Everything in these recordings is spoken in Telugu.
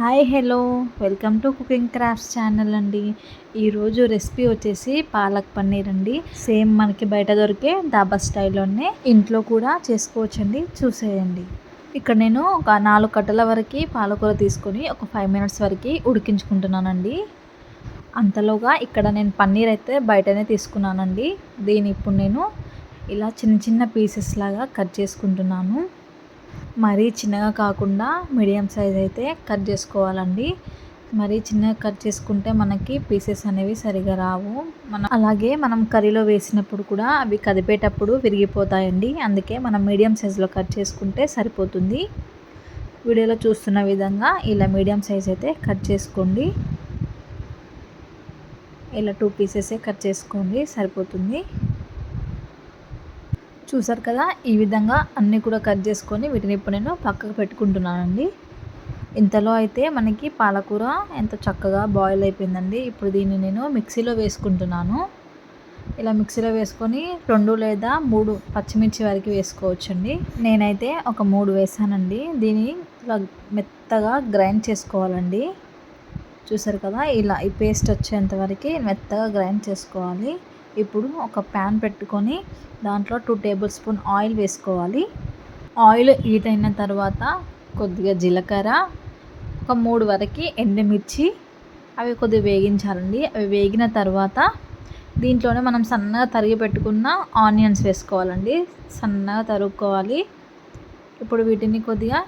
Hi hello. Welcome to cooking crafts channel అండి. ఈరోజు రెసిపీ వచ్చేసి పాలక్ పన్నీర్ అండి. సేమ్ మనకి బయట దొరికే దాబా స్టైల్లోనే ఇంట్లో కూడా చేసుకోవచ్చండి. చూసేయండి. ఇక్కడ నేను ఒక నాలుగు కట్టల వరకు పాలకూర తీసుకొని ఒక ఫైవ్ మినిట్స్ వరకు ఉడికించుకుంటున్నానండి. అంతలోగా ఇక్కడ నేను పన్నీర్ అయితే బయటనే తీసుకున్నానండి. దీని ఇప్పుడు నేను ఇలా చిన్న చిన్న పీసెస్ లాగా కట్ చేసుకుంటున్నాను. మరీ చిన్నగా కాకుండా మీడియం సైజ్ అయితే కట్ చేసుకోవాలండి. మరీ చిన్నగా కట్ చేసుకుంటే మనకి పీసెస్ అనేవి సరిగా రావు. మనం అలాగే మనం కర్రీలో వేసినప్పుడు కూడా అవి కదిపేటప్పుడు విరిగిపోతాయండి. అందుకే మనం మీడియం సైజులో కట్ చేసుకుంటే సరిపోతుంది. వీడియోలో చూస్తున్న విధంగా ఇలా మీడియం సైజ్ అయితే కట్ చేసుకోండి. ఇలా టూ పీసెసే కట్ చేసుకోండి సరిపోతుంది. చూసారు కదా? ఈ విధంగా అన్నీ కూడా కట్ చేసుకొని వీటిని ఇప్పుడు నేను పక్కకు పెట్టుకుంటున్నానండి. ఇంతలో అయితే మనకి పాలకూర ఎంత చక్కగా బాయిల్ అయిపోయిందండి. ఇప్పుడు దీన్ని నేను మిక్సీలో వేసుకుంటున్నాను. ఇలా మిక్సీలో వేసుకొని రెండు లేదా మూడు పచ్చిమిర్చి వరకు వేసుకోవచ్చండి. నేనైతే ఒక మూడు వేసానండి. దీన్ని ఇలా మెత్తగా గ్రైండ్ చేసుకోవాలండి. చూసారు కదా? ఇలా ఈ పేస్ట్ వచ్చేంత వరకు మెత్తగా గ్రైండ్ చేసుకోవాలి. ఇప్పుడు ఒక ప్యాన్ పెట్టుకొని దాంట్లో టూ టేబుల్ స్పూన్ ఆయిల్ వేసుకోవాలి. ఆయిల్ హీట్ అయిన తర్వాత కొద్దిగా జీలకర్ర ఒక మూడు వరకు ఎండుమిర్చి అవి కొద్దిగా వేగించాలండి. అవి వేగిన తర్వాత దీంట్లోనే మనం సన్నగా తరిగి పెట్టుకున్న ఆనియన్స్ వేసుకోవాలండి. సన్నగా తరుక్కోవాలి. ఇప్పుడు వీటిని కొద్దిగా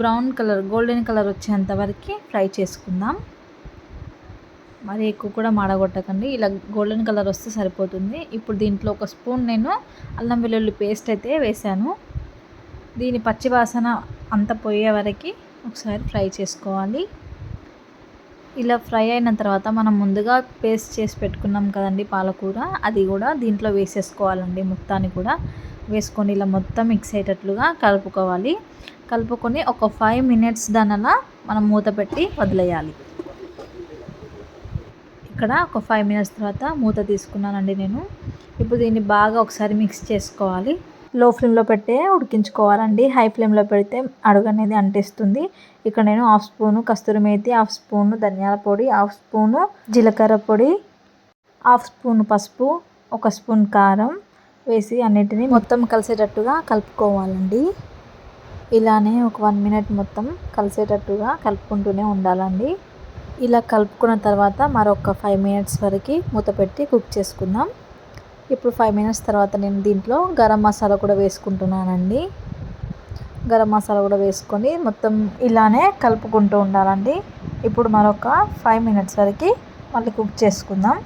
బ్రౌన్ కలర్ గోల్డెన్ కలర్ వచ్చేంత వరకు ఫ్రై చేసుకుందాం. మరి ఎక్కువ కూడా మాడగొట్టకండి. ఇలా గోల్డెన్ కలర్ వస్తే సరిపోతుంది. ఇప్పుడు దీంట్లో ఒక స్పూన్ నేను అల్లం వెల్లుల్లి పేస్ట్ అయితే వేసాను దీని పచ్చి వాసన అంత పోయే వరకు ఒకసారి ఫ్రై చేసుకోవాలి. ఇలా ఫ్రై అయిన తర్వాత మనం ముందుగా పేస్ట్ చేసి పెట్టుకున్నాం కదండి పాలకూర. అది కూడా దీంట్లో వేసేసుకోవాలండి మొత్తాన్ని కూడా. వేసుకొని ఇలా మొత్తం మిక్స్ అయ్యేటట్లుగా కలుపుకోవాలి. కలుపుకొని ఒక ఫైవ్ మినిట్స్ దానిలా మనం మూత పెట్టి వదిలేయాలి. ఇక్కడ ఒక ఫైవ్ మినిట్స్ తర్వాత మూత తీసుకున్నానండి నేను. ఇప్పుడు దీన్ని బాగా ఒకసారి మిక్స్ చేసుకోవాలి. లో ఫ్లేమ్లో పెట్టే ఉడికించుకోవాలండి. హై ఫ్లేమ్లో పెడితే అడుగు అనేది అంటేస్తుంది. ఇక్కడ నేను half spoon kasturi methi half spoon ధనియాల పొడి హాఫ్ స్పూను జీలకర్ర పొడి హాఫ్ స్పూన్ పసుపు ఒక స్పూన్ కారం వేసి అన్నిటినీ మొత్తం కలిసేటట్టుగా కలుపుకోవాలండి. ఇలానే ఒక వన్ మినిట్ మొత్తం కలిసేటట్టుగా కలుపుకుంటూనే ఉండాలండి. ఇలా కలుపుకున్న తర్వాత మరొక ఫైవ్ మినిట్స్ వరకు మూత పెట్టి కుక్ చేసుకుందాం. ఇప్పుడు ఫైవ్ మినిట్స్ తర్వాత నేను దీంట్లో గరం మసాలా కూడా వేసుకుంటున్నానండి. గరం మసాలా కూడా వేసుకొని మొత్తం ఇలానే కలుపుకుంటూ ఉండాలండి. ఇప్పుడు మరొక ఫైవ్ మినిట్స్ వరకు మళ్ళీ కుక్ చేసుకుందాం.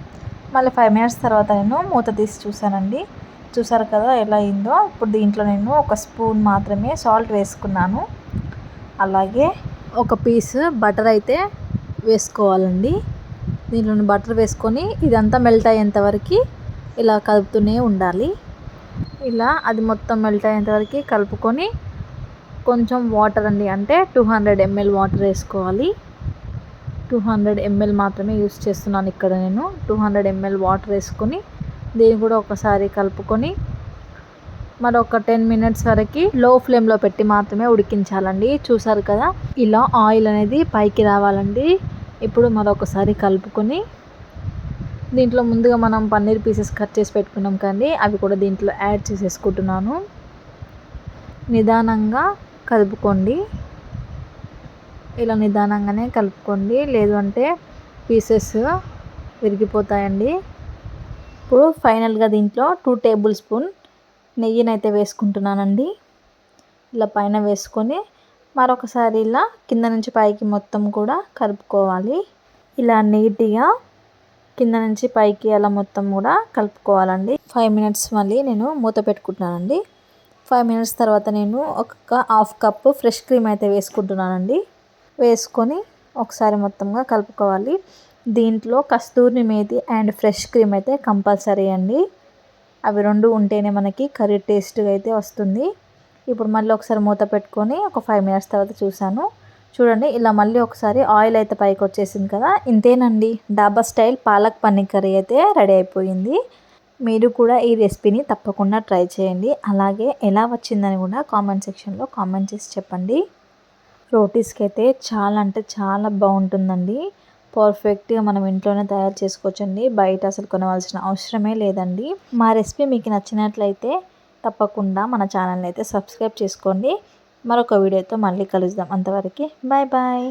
మళ్ళీ ఫైవ్ మినిట్స్ తర్వాత నేను మూత తీసి చూసానండి చూసారు కదా ఎలా అయిందో? ఇప్పుడు దీంట్లో నేను ఒక స్పూన్ మాత్రమే సాల్ట్ వేసుకున్నాను. అలాగే ఒక పీస్ బటర్ అయితే వేసుకోవాలండి. దీంట్లో బటర్ వేసుకొని ఇదంతా మెల్ట్ అయ్యేంత వరకు ఇలా కలుపుతూనే ఉండాలి. ఇలా అది మొత్తం మెల్ట్ అయ్యేంత వరకు కలుపుకొని కొంచెం వాటర్ అండి అంటే టూ హండ్రెడ్ ఎంఎల్ వాటర్ వేసుకోవాలి. టూ హండ్రెడ్ ఎంఎల్ మాత్రమే యూస్ చేస్తున్నాను ఇక్కడ నేను. టూ హండ్రెడ్ ఎంఎల్ వాటర్ వేసుకొని దీన్ని కూడా ఒకసారి కలుపుకొని మరొక టెన్ మినిట్స్ వరకు లో ఫ్లేమ్లో పెట్టి మాత్రమే ఉడికించాలండి. చూసారు కదా ఇలా ఆయిల్ అనేది పైకి రావాలండి. ఇప్పుడు మరొకసారి కలుపుకొని దీంట్లో ముందుగా మనం పన్నీర్ పీసెస్ కట్ చేసి పెట్టుకున్నాం కానీ అవి కూడా దీంట్లో యాడ్ చేసేసుకుంటున్నాను. నిదానంగా కలుపుకోండి. ఇలా నిదానంగానే కలుపుకోండి. లేదు అంటే పీసెస్ విరిగిపోతాయండి. ఇప్పుడు ఫైనల్గా దీంట్లో టూ టేబుల్ స్పూన్ నెయ్యినైతే వేసుకుంటున్నానండి. ఇలా పైన వేసుకొని మరొకసారి ఇలా కింద నుంచి పైకి మొత్తం కూడా కలుపుకోవాలి. ఇలా నీట్గా కింద నుంచి పైకి అలా మొత్తం కూడా కలుపుకోవాలండి. ఫైవ్ మినిట్స్ మళ్ళీ నేను మూత పెట్టుకుంటున్నానండి. ఫైవ్ మినిట్స్ తర్వాత నేను ఒక హాఫ్ కప్పు ఫ్రెష్ క్రీమ్ అయితే వేసుకుంటున్నానండి. వేసుకొని ఒకసారి మొత్తంగా కలుపుకోవాలి. దీంట్లో kasturi methi and fresh cream అయితే కంపల్సరీ అండి. అవి రెండు ఉంటేనే మనకి కర్రీ టేస్ట్గా అయితే వస్తుంది. ఇప్పుడు మళ్ళీ ఒకసారి మూత పెట్టుకొని ఒక ఫైవ్ మినిట్స్ తర్వాత చూసాను చూడండి ఇలా మళ్ళీ ఒకసారి ఆయిల్ అయితే పైకి వచ్చేసింది కదా. ఇంతేనండి డాబా స్టైల్ పాలక్ పన్నీర్ కర్రీ అయితే రెడీ అయిపోయింది. మీరు కూడా ఈ రెసిపీని తప్పకుండా ట్రై చేయండి. అలాగే ఎలా వచ్చిందని కూడా కామెంట్ సెక్షన్లో కామెంట్ చేసి చెప్పండి. రోటీస్కి అయితే చాలా అంటే చాలా బాగుంటుందండి. పర్ఫెక్ట్గా మనం ఇంట్లోనే తయారు చేసుకోవచ్చండి. బయట అసలు కొనవలసిన అవసరమే లేదండి. మా రెసిపీ మీకు నచ్చినట్లయితే తప్పకుండా మన ఛానల్ని అయితే సబ్స్క్రైబ్ చేసుకోండి. మరొక వీడియోతో మళ్ళీ కలుద్దాం. అంతవరకు బాయ్ బాయ్